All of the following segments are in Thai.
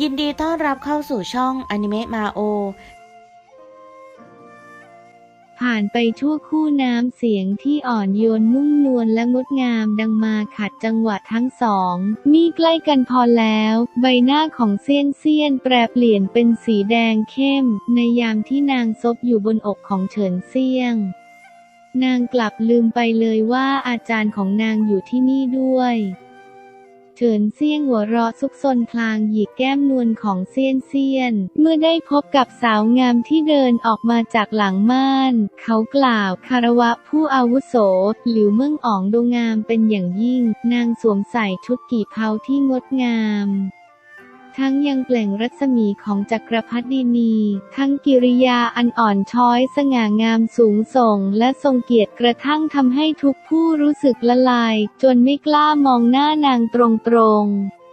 ยินดีต้อนรับเข้าสู่ช่องอนิเมะมาโอ ผ่านไปชั่วคู่น้ำเสียงที่อ่อนโยนนุ่มนวลและงดงามดังมาขัดจังหวะทั้งสอง มีใกล้กันพอแล้ว ใบหน้าของเซียนเซียนแปรเปลี่ยนเป็นสีแดงเข้ม ในยามที่นางซบอยู่บนอกของเฉินเซียง นางกลับลืมไปเลยว่าอาจารย์ของนางอยู่ที่นี่ด้วย เฉินเซียงหัวเราะซุกซนพลางหยิกแก้มนวลของเซียนเซียน เมื่อได้พบกับสาวงามที่เดินออกมาจากหลังม่าน เขากล่าวคารวะผู้อาวุโส หลิวเมืองอ๋องดูงามเป็นอย่างยิ่ง นางสวมใส่ชุดกี่เพาที่งดงาม ทั้งยังเปล่งรัศมีของจักรพรรดินี ทั้งกิริยาอันอ่อนช้อยสง่างามสูงส่ง และทรงเกียรติกระทั่งทำให้ทุกผู้รู้สึกละลาย จนไม่กล้ามองหน้านางตรงๆ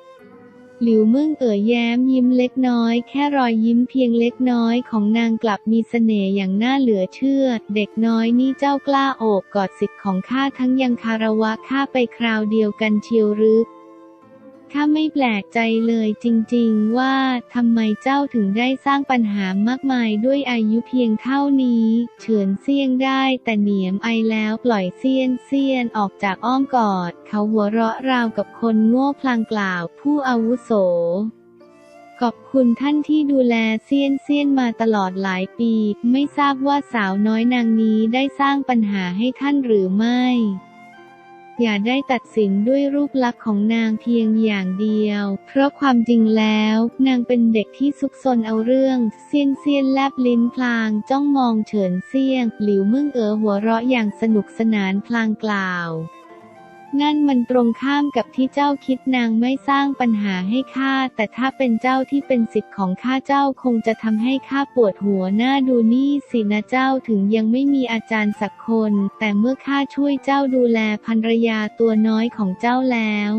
หลิวมึ่งเอ่ยแย้มยิ้มเล็กน้อย แค่รอยยิ้มเพียงเล็กน้อยของนางกลับมีเสน่ห์อย่างน่าเหลือเชื่อ เด็กน้อยนี่เจ้ากล้าโอบกอดสิทธิ์ของข้าทั้งยังคารวะข้าไปคราวเดียวกันเชียวหรือ ข้าไม่แปลกใจเลยจริงๆว่าทำไมเจ้าถึงได้สร้างปัญหามากมายด้วยอายุเพียงเท่านี้ เฉินเซียงได้แต่เหนียมไอแล้วปล่อยเซียนเซียนออกจากอ้อมกอด เขาหัวเราะราวกับคนโง่พลางกล่าวผู้อาวุโสขอบคุณท่านที่ดูแลเซียนเซียนมาตลอดหลายปี ไม่ทราบว่าสาวน้อยนางนี้ได้สร้างปัญหาให้ท่านหรือไม่ อย่าได้ตัดสินด้วยรูปลักษณ์ของนางเพียงอย่างเดียว เพราะความจริงแล้ว นางเป็นเด็กที่ซุกซนเอาเรื่อง เซียนเซียนแลบลิ้นพลาง จ้องมองเฉินเซียง หลิวมึ่งเอ๋อหัวเราะอย่างสนุกสนานพลางกล่าว งั้นมันตรงข้ามกับที่เจ้าคิดนางไม่สร้างปัญหาให้ข้า แต่ถ้าเป็นเจ้าที่เป็นสิทธิ์ของข้าเจ้าคงจะทำให้ข้าปวดหัวหน้าดูนี่สินะเจ้าถึงยังไม่มีอาจารย์สักคน แต่เมื่อข้าช่วยเจ้าดูแลภรรยาตัวน้อยของเจ้าแล้ว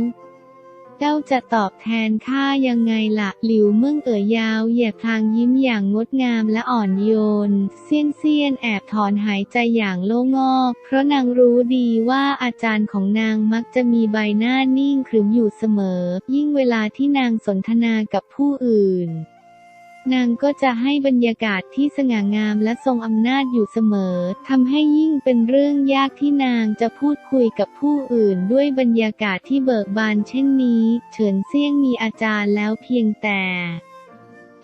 เจ้าจะตอบแทนข้ายังไงละ่ะ หลิวเมืองเอ๋ยยาวเหยียดพลางยิ้มอย่างงดงามและอ่อนโยน เซียนเซียนแอบถอนหายใจอย่างโล่งอกเพราะนางรู้ดีว่าอาจารย์ของนางมักจะมีใบหน้านิ่งขรึมอยู่เสมอ ยิ่งเวลาที่นางสนทนากับผู้อื่น นางก็จะให้บรรยากาศที่สง่างามและทรงอำนาจอยู่เสมอ ทำให้ยิ่งเป็นเรื่องยากที่นางจะพูดคุยกับผู้อื่นด้วยบรรยากาศที่เบิกบานเช่นนี้ เฉินเซี่ยงมีอาจารย์แล้วเพียงแต่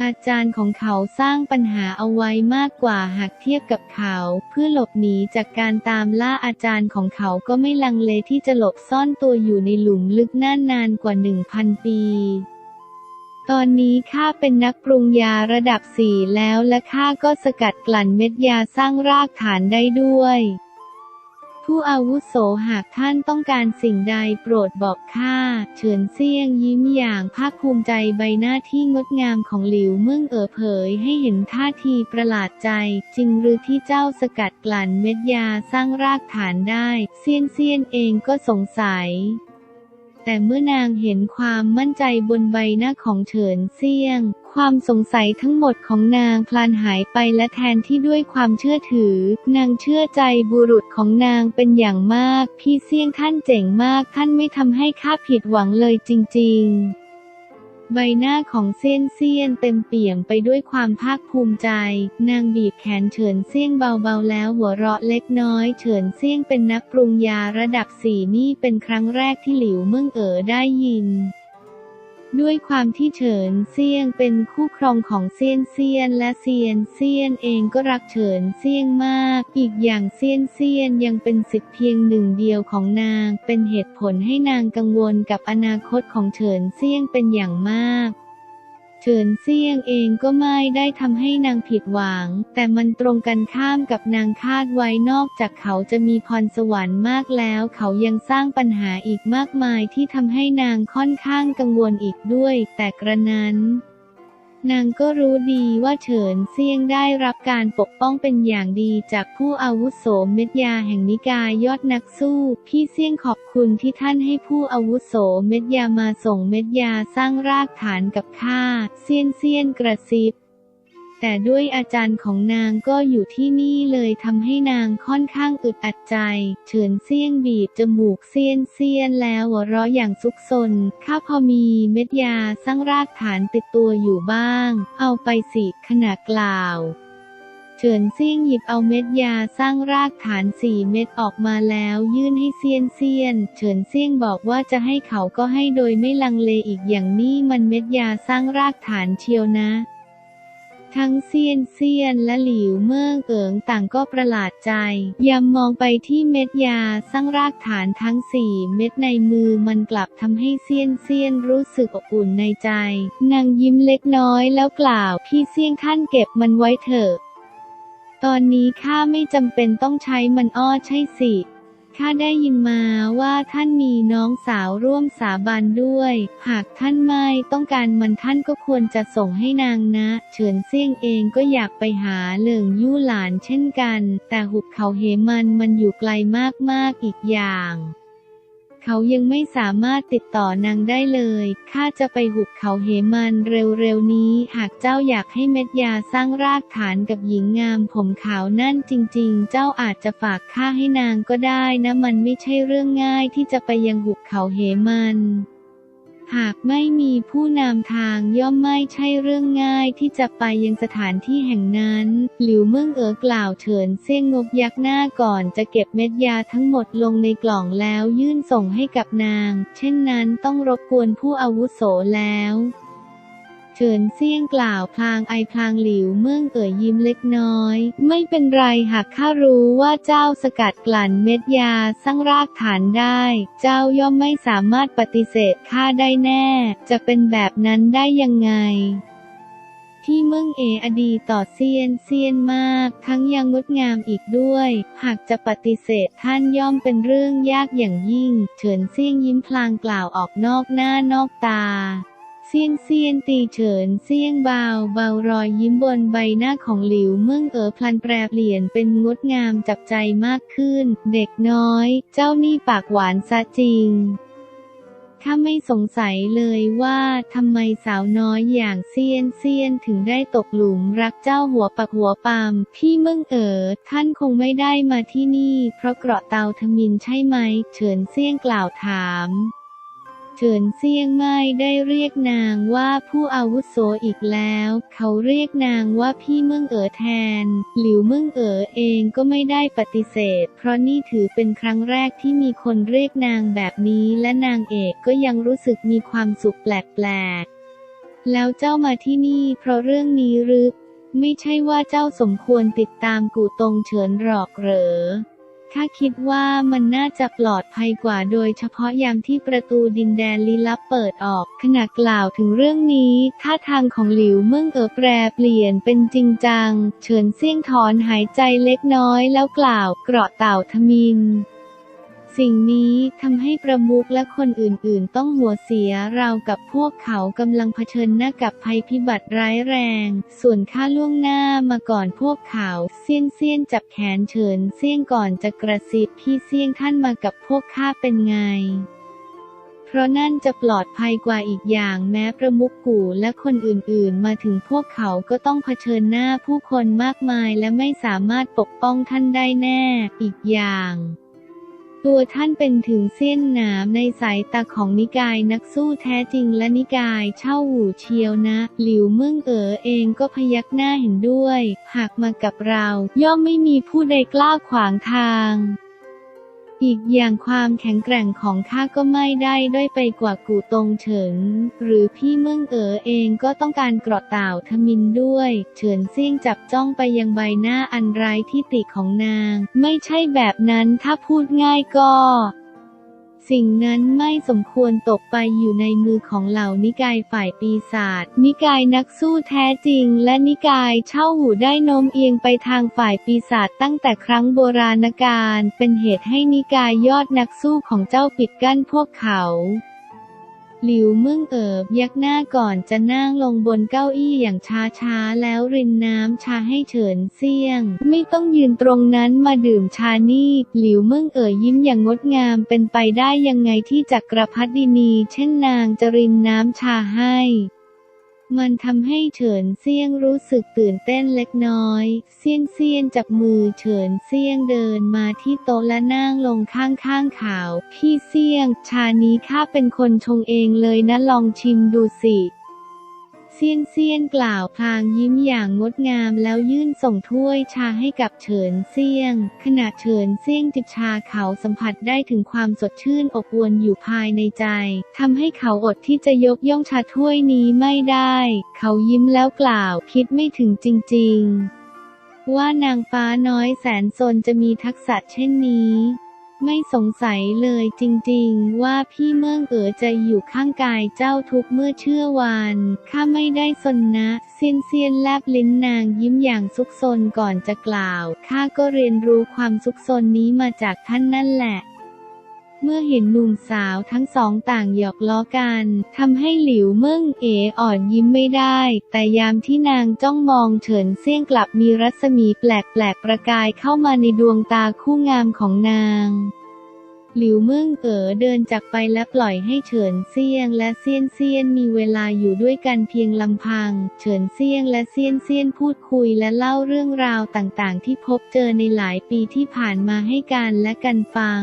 อาจารย์ของเขาสร้างปัญหาเอาไว้มากกว่าหากเทียบกับเขา เพื่อหลบหนีจากการตามล่าอาจารย์ของเขาก็ไม่ลังเลที่จะหลบซ่อนตัวอยู่ในหลุมลึกน่านนานกว่าหนึ่งพันปี ตอนนี้ข้าเป็นนักปรุงยาระดับสี่แล้วและข้าก็สกัดกลั่นเม็ดยาสร้างรากฐานได้ด้วย ผู้อาวุโสหากท่านต้องการสิ่งใดโปรดบอกข้าเฉินเซี่ยงยิ้มอย่างภาคภูมิใจใบหน้าที่งดงามของหลิวเมืองเอ๋อเผยให้เห็นท่าทีประหลาดใจ จริงหรือที่เจ้าสกัดกลั่นเม็ดยาสร้างรากฐานได้ เซียนเซียนเองก็สงสัย แต่เมื่อนางเห็นความมั่นใจบนใบหน้าของเฉินเซี่ยง ความสงสัยทั้งหมดของนางคลานหายไปและแทนที่ด้วยความเชื่อถือ นางเชื่อใจบุรุษของนางเป็นอย่างมาก พี่เซี่ยงท่านเจ๋งมากท่านไม่ทำให้ข้าผิดหวังเลยจริง ๆ ใบหน้าของเซียนเซียนเต็มเปี่ยมไปด้วยความภาคภูมิใจ นางบีบแขนเฉินเซียงเบาๆแล้วหัวเราะเล็กน้อย เฉินเซียงเป็นนักปรุงยาระดับสี่นี่เป็นครั้งแรกที่หลิวเมืองเอ๋อได้ยิน ด้วยความที่เฉินเซียงเป็นคู่ครองของเซียนเซียนและเซียนเซียนเองก็รักเฉินเซียงมาก อีกอย่างเซียนเซียนยังเป็นสิทธิ์เพียงหนึ่งเดียวของนาง เป็นเหตุผลให้นางกังวลกับอนาคตของเฉินเซียงเป็นอย่างมาก เฉินเซียงเองก็ไม่ได้ทำให้นางผิดหวัง แต่มันตรงกันข้ามกับนางคาดไว้นอกจากเขาจะมีพรสวรรค์มากแล้ว เขายังสร้างปัญหาอีกมากมายที่ทำให้นางค่อนข้างกังวลอีกด้วย แต่กระนั้น นางก็รู้ดีว่าเฉินเซียงได้รับการปกป้องเป็นอย่างดีจากผู้อาวุโสเม็ดยาแห่งนิกายยอดนักสู้ พี่เซียงขอบคุณที่ท่านให้ผู้อาวุโสเม็ดยามาส่งเม็ดยาสร้างรากฐานกับข้าเซียนเซียนกระซิบ แต่ด้วยอาจารย์ของนางก็อยู่ที่นี่เลยทำให้นางค่อนข้างอึดอัดใจ เฉินเซี่ยงบีบจมูกเซียนเซียนแล้วหัวเราะอย่างซุกซน ข้าพอมีเม็ดยาสร้างรากฐานติดตัวอยู่บ้าง เอาไปสิขณะกล่าวเฉินเซี่ยงหยิบเอาเม็ดยาสร้างรากฐานสี่เม็ดออกมาแล้วยื่นให้เซียนเซียน เฉินเซี่ยงบอกว่าจะให้เขาก็ให้โดยไม่ลังเลอีกอย่างนี้มันเม็ดยาสร้างรากฐานเชียวนะ ทั้งเซียนเซียนและหลิวเมืองเอิงต่างก็ประหลาดใจ ยำมองไปที่เม็ดยาสร้างรากฐานทั้งสี่เม็ดในมือมันกลับทำให้เซียนเซียนรู้สึกอบอุ่นในใจ นางยิ้มเล็กน้อยแล้วกล่าว พี่เซียงท่านเก็บมันไว้เถอะ ตอนนี้ข้าไม่จำเป็นต้องใช้มันอ้อใช่สิ ข้าได้ยินมาว่าท่านมีน้องสาวร่วมสาบานด้วย หากท่านไม่ต้องการมันท่านก็ควรจะส่งให้นางนะ เฉินเซี่ยงเองก็อยากไปหาเหลิงยู่หลานเช่นกัน แต่หุบเขาเหมันมันอยู่ไกลมากๆอีกอย่าง เขายังไม่สามารถติดต่อนางได้เลย ข้าจะไปหุบเขาเหมันเร็วๆนี้ หากเจ้าอยากให้เม็ดยาสร้างรากฐานกับหญิงงามผมขาวนั่นจริงๆ เจ้าอาจจะฝากข้าให้นางก็ได้นะ มันไม่ใช่เรื่องง่ายที่จะไปยังหุบเขาเหมัน หากไม่มีผู้นำทางย่อมไม่ใช่เรื่องง่ายที่จะไปยังสถานที่แห่งนั้น หลิวเมืองเอ๋อกล่าวเฉินเซ่งงกยักหน้าก่อนจะเก็บเม็ดยาทั้งหมดลงในกล่องแล้วยื่นส่งให้กับนาง เช่นนั้นต้องรบกวนผู้อาวุโสแล้ว เฉินเซี่ยงกล่าวพลางไอพลางหลิวเมืองเอ๋ยยิ้มเล็กน้อย ไม่เป็นไรหากข้ารู้ว่าเจ้าสกัดกลั่นเม็ดยาสร้างรากฐานได้ เจ้าย่อมไม่สามารถปฏิเสธข้าได้แน่ จะเป็นแบบนั้นได้ยังไงที่เมืองเออดีต่อเซียนเซียนมาก ทั้งยังงดงามอีกด้วย หากจะปฏิเสธท่านย่อมเป็นเรื่องยากอย่างยิ่ง เฉินเซียงยิ้มพลางกล่าวออกนอกหน้านอกตา เซียนเซียนตีเฉินเซียงเบาเบารอยยิ้มบนใบหน้าของหลิวเมืองเอ๋อพลันแปรเปลี่ยนเป็นงดงามจับใจมากขึ้น เด็กน้อย เจ้านี่ปากหวานซะจริงข้าไม่สงสัยเลยว่าทำไมสาวน้อยอย่างเซียนเซียนถึงได้ตกหลุมรักเจ้าหัวปักหัวปามพี่เมืองเอ๋อท่านคงไม่ได้มาที่นี่ เพราะเกราะเตาทมินใช่ไหม เฉินเซียงกล่าวถาม เฉินเซียงไม่ได้เรียกนางว่าผู้อาวุโสอีกแล้ว เขาเรียกนางว่าพี่เมืองเอ๋อแทน หลิวเมืองเอ๋อเองก็ไม่ได้ปฏิเสธ เพราะนี่ถือเป็นครั้งแรกที่มีคนเรียกนางแบบนี้และนางเอกก็ยังรู้สึกมีความสุขแปลกๆ แล้วเจ้ามาที่นี่เพราะเรื่องนี้หรือ ไม่ใช่ว่าเจ้าสมควรติดตามกูตงเฉินหรอกเหรอ ข้าคิดว่ามันน่าจะปลอดภัยกว่าโดยเฉพาะยามที่ประตูดินแดนลี้ลับเปิดออก ขณะกล่าวถึงเรื่องนี้ ท่าทางของหลิวเมืองเอ๋อแปรเปลี่ยนเป็นจริงจัง เฉินเซี่ยงถอนหายใจเล็กน้อยแล้วกล่าวเกราะเต่าทมิน สิ่งนี้ทำให้ประมุขและคนอื่นๆ ต้องหัวเสียราวกับพวกเขากำลังเผชิญหน้ากับภัยพิบัติร้ายแรง ส่วนข้าล่วงหน้ามาก่อนพวกเขาเซียนเซียนจับแขนเฉินเซียงก่อนจะกระซิบพี่เซียงท่านมากับพวกข้าเป็นไงเพราะนั่นจะปลอดภัยกว่าอีกอย่างแม้ประมุขกูและคนอื่นๆ มาถึงพวกเขาก็ต้องเผชิญหน้าผู้คนมากมายและไม่สามารถปกป้องท่านได้แน่ อีกอย่าง ตัวท่านเป็นถึงเส้นหนามในสายตาของนิกายนักสู้แท้จริงและนิกายเช่าหูเชียวนะ หลิวเมื่งเอ๋อเองก็พยักหน้าเห็นด้วย หากมากับเรา ย่อมไม่มีผู้ใดกล้าขวางทาง อีกอย่างความแข็งแกร่งของข้าก็ไม่ได้ด้อยไปกว่ากูตงเฉิน หรือพี่เมืองเอ๋อเองก็ต้องการเกราะเต่าทมินด้วย เฉินเซี่ยงจับจ้องไปยังใบหน้าอันไร้ที่ติของนาง ไม่ใช่แบบนั้นถ้าพูดง่ายก็ สิ่งนั้นไม่สมควรตกไปอยู่ในมือของเหล่านิกายฝ่ายปีศาจ นิกายนักสู้แท้จริง และนิกายเช่าหูได้โน้มเอียงไปทางฝ่ายปีศาจตั้งแต่ครั้งโบราณกาล เป็นเหตุให้นิกายยอดนักสู้ของเจ้าปิดกั้นพวกเขา หลิวเมืองเอิบยักหน้าก่อนจะนั่งลงบนเก้าอี้อย่างช้าๆ แล้วรินน้ำชาให้เฉินเซี่ยง ไม่ต้องยืนตรงนั้นมาดื่มชานี่ หลิวเมืองเอ๋ยยิ้มอย่างงดงามเป็นไปได้ยังไงที่จักรพรรดินี เช่นนางจะรินน้ำชาให้ มันทำให้เฉินเซียงรู้สึกตื่นเต้นเล็กน้อย เซียนเซียนจับมือเฉินเซียงเดินมาที่โต๊ะและนั่งลงข้างข้าวพี่เซียง ชานี้ข้าเป็นคนชงเองเลยนะลองชิมดูสิ เซียนเซียนกล่าวพางยิ้มอย่างงดงามแล้วยื่นส่งถ้วยชาให้กับเฉินเซียง ขณะเฉินเซียงจิบชาเขาสัมผัสได้ถึงความสดชื่นอบอวลอยู่ภายในใจทำให้เขาอดที่จะยกย่องชาถ้วยนี้ไม่ได้ เขายิ้มแล้วกล่าวคิดไม่ถึงจริง ๆ ว่านางฟ้าน้อยแสนสนจะมีทักษะเช่นนี้ ไม่สงสัยเลยจริงๆ ว่าพี่เมืองเอ๋อจะอยู่ข้างกายเจ้าทุกเมื่อเชื่อวันข้าไม่ได้สนนะเซียนเซียนแลบลิ้นนางยิ้มอย่างซุกซนก่อนจะกล่าวข้าก็เรียนรู้ความซุกซนนี้มาจากท่านนั่นแหละ เมื่อเห็นหนุ่มสาวทั้งสองต่างหยอกล้อกันทำให้หลิวเมิ่งเอ๋อ่อนยิ้มไม่ได้ แต่ยามที่นางจ้องมองเฉินเซี่ยงกลับมีรัศมีแปลกๆประกายเข้ามาในดวงตาคู่งามของนางหลิวเมิ่งเอ๋อเดินจากไปและปล่อยให้เฉินเซียงและเซียนเซียนมีเวลาอยู่ด้วยกันเพียงลำพัง เฉินเซียงและเซียนเซียนพูดคุยและเล่าเรื่องราวต่างๆ ที่พบเจอในหลายปีที่ผ่านมาให้กันและกันฟัง